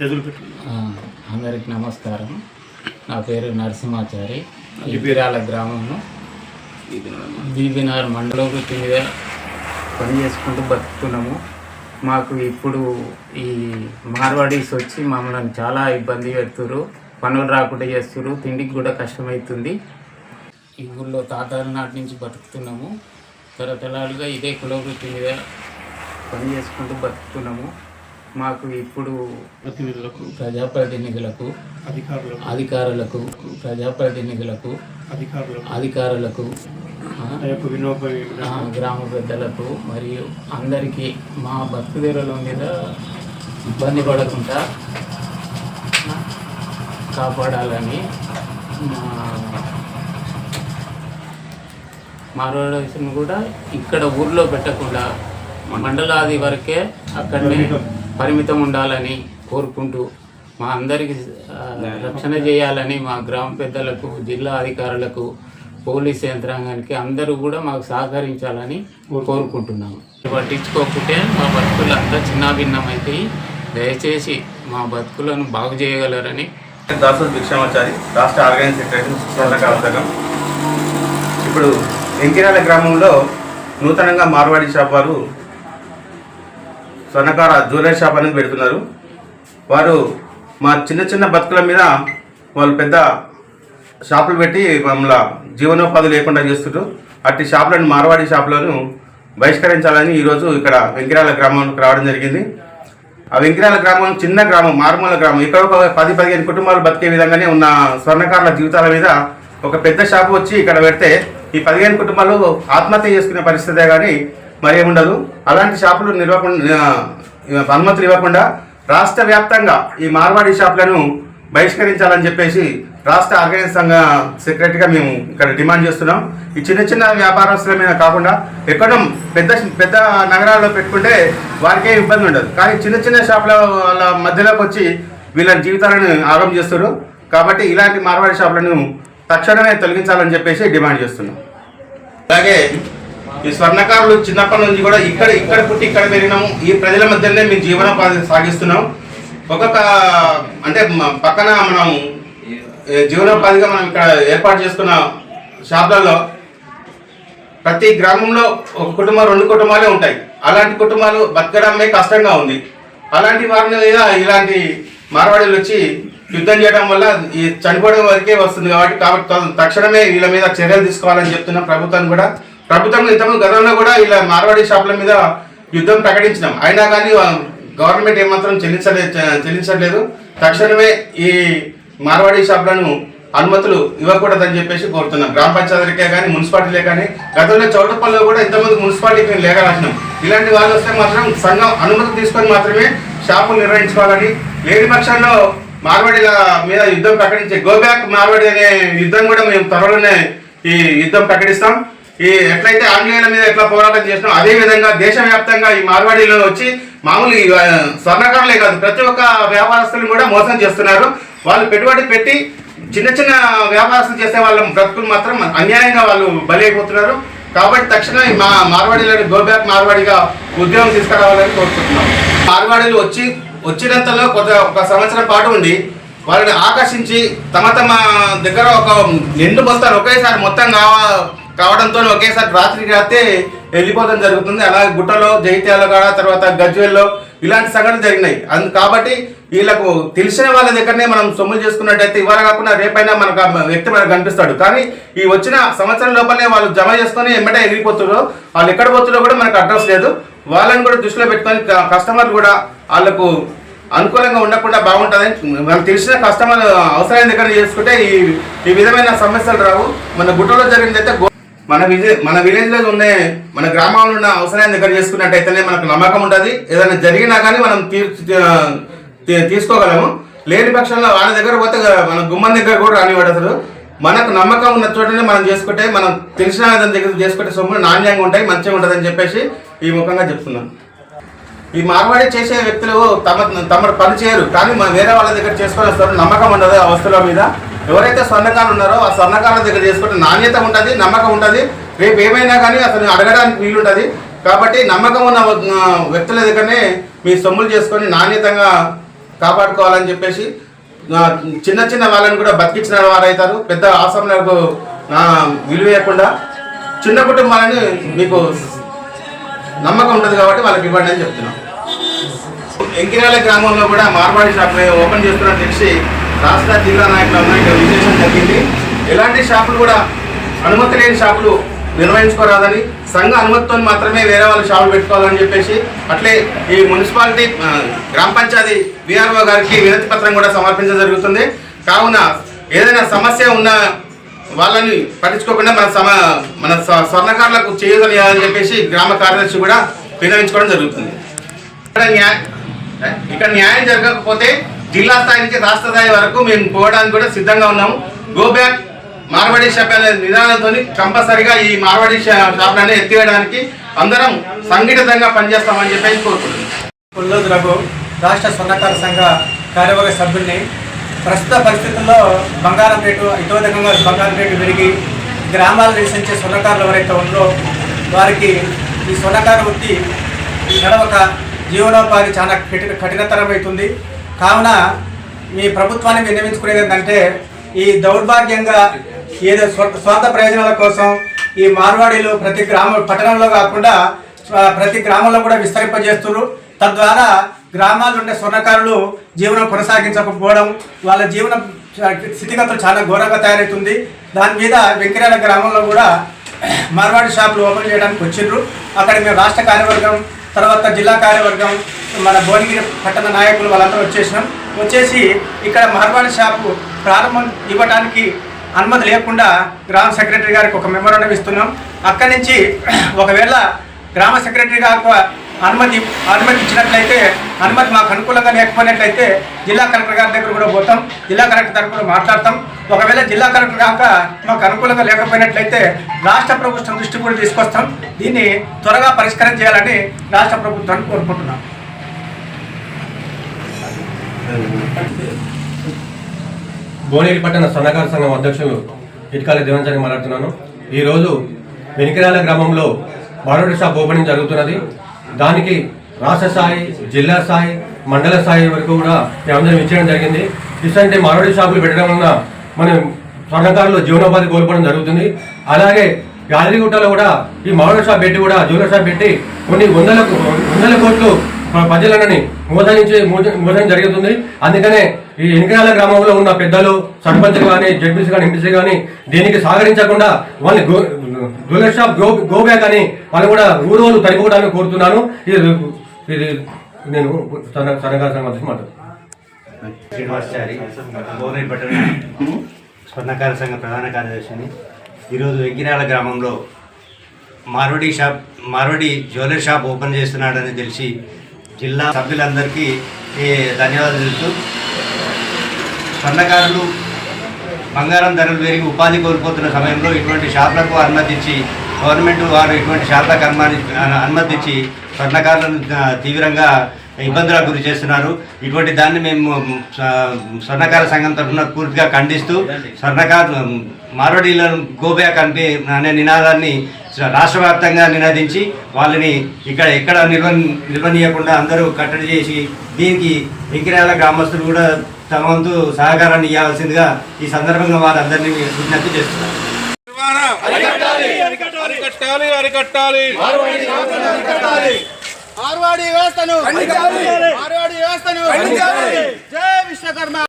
చేతులు అందరికి నమస్కారం. నా పేరు నరసింహాచారి. ఇపిరాల గ్రామము బీబీనార్ మండలం కింద పని చేసుకుంటూ బతుకుతున్నాము. మాకు ఇప్పుడు ఈ మార్వాడీస్ వచ్చి మమ్మల్ని చాలా ఇబ్బంది పెడుతురు పనులు రాకుండా చేస్తున్నారు తిండికి కూడా కష్టమవుతుంది ఈ ఊళ్ళో తాతాల నాటి నుంచి బతుకుతున్నాము. తరతరాలుగా ఇదే కులవృత్తి మీద పని చేసుకుంటూ బతుకుతున్నాము. మాకు ఇప్పుడు ప్రతినిధులకు ప్రజాప్రతినిధులకు అధికారులకు అధికారులకు ప్రజాప్రతినిధులకు అధికారులకు అధికారులకు గ్రామ పెద్దలకు మరియు అందరికీ మా బతుకుదెరల మీద ఇబ్బంది పడకుండా కాపాడాలని మా కూడా ఇక్కడ ఊర్లో పెట్టకుండా మండలాది వరకే అక్కడనే పరిమితం ఉండాలని కోరుకుంటూ మా అందరికి రక్షణ చేయాలని మా గ్రామ పెద్దలకు జిల్లా అధికారులకు పోలీస్ యంత్రాంగానికి అందరూ కూడా మాకు సహకరించాలని కోరుకుంటున్నాము. పట్టించుకోకుంటే మా బతుకులు అంతా చిన్నాభిన్నమైతాయి. దయచేసి మా బతుకులను బాగు చేయగలరని. దాసు భిక్షామాచారి రాష్ట్ర ఆర్గనైజ్ సెక్రటరీ ఇప్పుడు వెంకిరాల గ్రామంలో నూతనంగా మార్వాడి షాప్ వారు స్వర్ణకార జ్యువెలరీ షాప్ అనేది పెడుతున్నారు. వారు మా చిన్న చిన్న బతుకుల మీద వాళ్ళు పెద్ద షాపులు పెట్టి మమ్మల్ని జీవనోపాధి లేకుండా చేస్తుంటూ అట్టి షాపులను మార్వాడి షాపులను బహిష్కరించాలని ఈరోజు ఇక్కడ వెంకిరాల గ్రామానికి రావడం జరిగింది. ఆ వెంకిరాల గ్రామం చిన్న గ్రామం మారుమూల గ్రామం. ఇక్కడ ఒక పది పదిహేను కుటుంబాలు బతికే విధంగానే ఉన్న స్వర్ణకారుల జీవితాల మీద ఒక పెద్ద షాపు వచ్చి ఇక్కడ పెడితే ఈ పదిహేను కుటుంబాలు ఆత్మహత్య చేసుకునే పరిస్థితే కానీ మరి ఉండదు. అలాంటి షాపులు నిర్వకుండా అనుమతులు ఇవ్వకుండా రాష్ట్ర వ్యాప్తంగా ఈ మార్వాడి షాపులను బహిష్కరించాలని చెప్పేసి రాష్ట్ర ఆర్గనైజ్ సంఘ సెక్రటరీగా మేము ఇక్కడ డిమాండ్ చేస్తున్నాం. ఈ చిన్న చిన్న వ్యాపారస్తుల మీద కాకుండా ఎక్కడో పెద్ద పెద్ద నగరాల్లో పెట్టుకుంటే వారికే ఇబ్బంది ఉండదు. కానీ చిన్న చిన్న షాపుల వాళ్ళ మధ్యలోకి వచ్చి వీళ్ళ జీవితాలను ఆగం చేస్తారు. కాబట్టి ఇలాంటి మార్వాడి షాపులను తక్షణమే తొలగించాలని చెప్పేసి డిమాండ్ చేస్తున్నాం. అలాగే ఈ స్వర్ణకారులు చిన్నప్పటి నుంచి కూడా ఇక్కడ ఇక్కడ పుట్టి ఇక్కడ పెరిగినాము. ఈ ప్రజల మధ్యనే మేము జీవనోపాధి సాగిస్తున్నాం. ఒక్కొక్క అంటే పక్కన మనం జీవనోపాధిగా మనం ఇక్కడ ఏర్పాటు చేసుకున్న షాపులలో ప్రతి గ్రామంలో ఒక కుటుంబం రెండు కుటుంబాలే ఉంటాయి. అలాంటి కుటుంబాలు బతకడమే కష్టంగా ఉంది. అలాంటి వారిని మీద ఇలాంటి మార్వాడీలు వచ్చి యుద్ధం చేయడం వల్ల ఈ చనిపోవడం వరకే వస్తుంది కాబట్టి కాబట్టి తక్షణమే వీళ్ళ మీద చర్యలు తీసుకోవాలని చెప్తున్న ప్రభుత్వాన్ని కూడా ప్రభుత్వం ఇంతకుముందు గతంలో కూడా ఇలా మార్వాడీ షాపుల మీద యుద్ధం ప్రకటించినాం. అయినా కానీ గవర్నమెంట్ ఏమాత్రం చెల్లించలే చెల్లించట్లేదు. తక్షణమే ఈ మార్వాడీ షాపులను అనుమతులు ఇవ్వకూడదని చెప్పేసి కోరుతున్నాం. గ్రామ పంచాయతీలకే కానీ మున్సిపాలిటీలే కానీ గతంలో చౌటపల్లిలో కూడా ఇంతమంది మున్సిపాలిటీకి మేము లేఖ రాసినాం ఇలాంటి వాళ్ళు వస్తే మాత్రం సంఘం అనుమతి తీసుకొని మాత్రమే షాపులు నిర్వహించుకోవాలని లేని పక్షంలో మార్వాడీల మీద యుద్ధం ప్రకటించే గోబ్యాక్ మార్వాడి అనే యుద్ధం కూడా మేము త్వరలోనే ఈ యుద్ధం ప్రకటిస్తాం. ఈ ఎట్లయితే ఆంగ్లేయుల మీద ఎట్లా పోరాటం చేసినాం అదే విధంగా దేశవ్యాప్తంగా ఈ మార్వాడీలో వచ్చి మామూలు స్వర్ణకారులే కాదు ప్రతి ఒక్క వ్యాపారస్తులను కూడా మోసం చేస్తున్నారు. వాళ్ళు పెట్టుబడి పెట్టి చిన్న చిన్న వ్యాపారస్తులు చేసే వాళ్ళ బ్రతుకులు మాత్రం అన్యాయంగా వాళ్ళు బలైపోతున్నారు కాబట్టి తక్షణం మా మార్వాడీలను గోబ్యాక్ మార్వాడిగా ఉద్యోగం తీసుకురావాలని కోరుకుంటున్నాం. మార్వాడీలు వచ్చి వచ్చినంతలో కొంత ఒక సంవత్సరం పాటు ఉండి వాళ్ళని ఆకర్షించి తమ తమ దగ్గర ఒక నిండు బస్తాలు ఒకేసారి మొత్తం కావా కావడంతో ఒకేసారి రాత్రికి రాత్రే వెళ్ళిపోవడం జరుగుతుంది. అలాగే గుట్టలో జైత్యాల కాడ తర్వాత గజ్వేల్లో ఇలాంటి సంఘటనలు జరిగినాయి. అందు కాబట్టి వీళ్ళకు తెలిసిన వాళ్ళ దగ్గరనే మనం సొమ్ములు చేసుకున్నట్టయితే ఇవాళ కాకుండా రేపైనా మనకు వ్యక్తి మనకు కనిపిస్తాడు. కానీ ఈ వచ్చిన సంవత్సరం లోపలే వాళ్ళు జమ చేసుకొని ఎమ్మటే వెళ్ళిపోతున్నారు వాళ్ళు ఎక్కడ పోతున్నారో కూడా మనకు అడ్రస్ లేదు. వాళ్ళని కూడా దృష్టిలో పెట్టుకొని కస్టమర్లు కూడా వాళ్ళకు అనుకూలంగా ఉండకుండా బాగుంటుందని మనకు తెలిసిన కస్టమర్ అవసరమైన దగ్గర చేసుకుంటే ఈ ఈ విధమైన సమస్యలు రావు. మన గుట్టలో జరిగిందైతే మన విలేజ్ మన విలేజ్లో ఉండే మన గ్రామంలో ఉన్న అవసరాన్ని దగ్గర చేసుకున్నట్టయితేనే మనకు నమ్మకం ఉంటుంది. ఏదైనా జరిగినా కానీ మనం తీర్చి తీ- తీసుకోగలము. లేని పక్షంలో వాళ్ళ దగ్గర పోతే మన గుమ్మం దగ్గర కూడా రానివాడు అసలు. మనకు నమ్మకం ఉన్న చోటనే మనం చేసుకుంటే మనం తెలిసిన దగ్గర చేసుకుంటే సొమ్ములు నాణ్యంగా ఉంటాయి మంచిగా ఉంటుందని చెప్పేసి ఈ ముఖంగా చెప్తున్నాను. ఈ మార్వాడి చేసే వ్యక్తులు తమ తమ పని చేయరు. కానీ మన వేరే వాళ్ళ దగ్గర చేసుకొని వస్తారు. నమ్మకం ఉండదు ఆ వస్తువుల మీద. ఎవరైతే స్వర్ణకారులు ఉన్నారో ఆ స్వర్ణకారుల దగ్గర చేసుకుంటే నాణ్యత ఉంటుంది నమ్మకం ఉంటుంది. రేపు ఏమైనా కానీ అతను అడగడానికి వీలుంటుంది. కాబట్టి నమ్మకం ఉన్న వ్యక్తుల దగ్గరనే మీ సొమ్ములు చేసుకొని నాణ్యతంగా కాపాడుకోవాలని చెప్పేసి చిన్న చిన్న వాళ్ళని కూడా బతికించిన వారు అవుతారు పెద్ద ఆశ్రమాలకు విలువేయకుండా చిన్న కుటుంబాలని మీకు నమ్మకం ఉంటుంది కాబట్టి వాళ్ళకి ఇవ్వండి అని చెప్తున్నాం. ఎంకిరాల గ్రామంలో కూడా మార్వాడి షాప్ ఓపెన్ చేస్తున్నట్టు తెలిసి రాష్ట్ర జిల్లా నాయకులు అందరికీ విశేషం జరిగింది. ఎలాంటి షాపులు కూడా అనుమతి లేని షాపులు నిర్వహించుకోరాదని సంఘ అనుమతితో మాత్రమే వేరే వాళ్ళు షాపులు పెట్టుకోవాలని చెప్పేసి అట్లే ఈ మున్సిపాలిటీ గ్రామ పంచాయతీ విఆర్ఓ గారికి వినతి పత్రం కూడా సమర్పించడం జరుగుతుంది. కావున ఏదైనా సమస్య ఉన్న వాళ్ళని పట్టించుకోకుండా మన సమ మన స్వ- స్వర్ణకారులకు చేయదని చెప్పేసి గ్రామ కార్యదర్శి కూడా వినవించుకోవడం జరుగుతుంది. ఇక్కడ న్యాయ ఇక్కడ న్యాయం జరగకపోతే జిల్లా స్థాయి నుంచి రాష్ట్ర స్థాయి వరకు మేము పోవడానికి కూడా సిద్ధంగా ఉన్నాము. గో బ్యాక్ మార్వాడి షాప్ అనే విధానంతో కంపల్సరిగా ఈ మార్వాడి షాప్ షాపులన్నీ ఎత్తివేయడానికి అందరం సంఘటితంగా పనిచేస్తామని చెప్పేసి కోరుకుంటున్నాం. రఘు రాష్ట్ర స్వర్ణకార సంఘ కార్యవర్గ సభ్యుల్ని ప్రస్తుత పరిస్థితుల్లో బంగారం రేటు ఇతోధికంగా బంగారం రేటు పెరిగి గ్రామాలు నివసించే స్వర్ణకారులు ఎవరైతే ఉందో వారికి ఈ స్వర్ణకార వృత్తి నడవక జీవనోపాధి చాలా కఠిన కఠినతరమవుతుంది కావున మీ ప్రభుత్వాన్ని విన్నవించుకునేది ఏంటంటే ఈ దౌర్భాగ్యంగా ఏదో స్వార్థ ప్రయోజనాల కోసం ఈ మార్వాడీలు ప్రతి గ్రామ పట్టణంలో కాకుండా ప్రతి గ్రామంలో కూడా విస్తరింపజేస్తున్నారు. తద్వారా గ్రామాల్లో ఉండే స్వర్ణకారులు జీవనం కొనసాగించకపోవడం వాళ్ళ జీవన స్థితిగతులు చాలా ఘోరంగా తయారవుతుంది. దాని మీద వెంకయ్య గ్రామంలో కూడా మార్వాడి షాపులు ఓపెన్ చేయడానికి వచ్చిండ్రు. అక్కడ మేము రాష్ట్ర కార్యవర్గం తర్వాత జిల్లా కార్యవర్గం మన భువనగిరి పట్టణ నాయకులు వాళ్ళందరూ వచ్చేసినాం. వచ్చేసి ఇక్కడ మార్వాడి షాపు ప్రారంభం ఇవ్వడానికి అనుమతి లేకుండా గ్రామ సెక్రటరీ గారికి ఒక మెమోరండం ఇస్తున్నాం. అక్కడి నుంచి ఒకవేళ గ్రామ సెక్రటరీ గారు అనుమతి అనుమతి ఇచ్చినట్లయితే అనుమతి మాకు అనుకూలంగా లేకపోయినట్లయితే జిల్లా కలెక్టర్ గారి దగ్గర కూడా పోతాం జిల్లా కలెక్టర్ తరఫున మాట్లాడతాం. ఒకవేళ జిల్లా కలెక్టర్ కాక మాకు అనుకూలంగా లేకపోయినట్లయితే రాష్ట్ర ప్రభుత్వం దృష్టి కూడా తీసుకొస్తాం. దీన్ని త్వరగా పరిష్కారం చేయాలని రాష్ట్ర ప్రభుత్వాన్ని కోరుకుంటున్నాం. భువనగిరి పట్టణ సన్నకార సంఘం అధ్యక్షులు ఇటుకాల దేవంచారి మాట్లాడుతున్నాను. ఈరోజు వెనికిరాల గ్రామంలో బాడోడి షాప్ ఓపెనింగ్ జరుగుతున్నది. దానికి రాష్ట్ర స్థాయి జిల్లా స్థాయి మండల స్థాయి వరకు కూడా మేమందరం ఇచ్చేయడం జరిగింది. ఇసంటే మారవాడి షాపులు పెట్టడం వలన మనం స్వర్ణకారులు జీవనోపాధి కోల్పోవడం జరుగుతుంది. అలాగే యాదగిరిగుట్టలో కూడా ఈ మారోడి షాప్ పెట్టి కూడా జ్యువెలర్ షాప్ పెట్టి కొన్ని వందల వందల కోట్లు ప్రజలని మోసగించి మోసం జరుగుతుంది. అందుకనే ఈ ఎన్నికల గ్రామంలో ఉన్న పెద్దలు సర్పంచ్ కానీ జడ్పీసీ కానీ ఎంపీసీ కానీ దీనికి సహకరించకుండా వాళ్ళని jeweller shop go go back అని వాళ్ళు కూడా ఊరు వాళ్ళు తరిపోవడానికి కోరుతున్నాను. ఇది ఇది నేను సన్న సన్నగారి సంఘం మాట్లాడుతున్నాను. శ్రీనివాసాచారి పట్టణ స్వర్ణకార సంఘ ప్రధాన కార్యదర్శిని. ఈరోజు వెంకినాల గ్రామంలో Marwadi shop Marwadi jewellery shop open చేస్తున్నాడని తెలిసి జిల్లా సభ్యులందరికీ ధన్యవాదాలు తెలుస్తూ స్వర్ణకారులు బంగారం ధరలు పెరిగి ఉపాధి కోల్పోతున్న సమయంలో ఇటువంటి షాపులకు అనుమతి ఇచ్చి గవర్నమెంట్ వారు ఇటువంటి షాపులకు అనుమతి అనుమతి ఇచ్చి స్వర్ణకారులను తీవ్రంగా ఇబ్బందులకు గురి చేస్తున్నారు. ఇటువంటి దాన్ని మేము స్వర్ణకార సంఘం తరఫున పూర్తిగా ఖండిస్తూ స్వర్ణకారు మార్వడీలను గోబ్యాక్ అంటే అనే నినాదాన్ని రాష్ట్ర వ్యాప్తంగా నినాదించి వాళ్ళని ఇక్కడ ఎక్కడ నిల్వ నిల్వనీయకుండా అందరూ కట్టడి చేసి దీనికి వెంకిరాల గ్రామస్తులు కూడా తమ వంతు సహకారాన్ని ఇవ్వాల్సిందిగా ఈ సందర్భంగా వారందరినీ విజ్ఞప్తి చేస్తున్నారు. అరికట్టాలి అరికట్టాలి. మార్వాడి వ్యవస్థను మార్వాడి వ్యవస్థను. జై విశ్వకర్మ.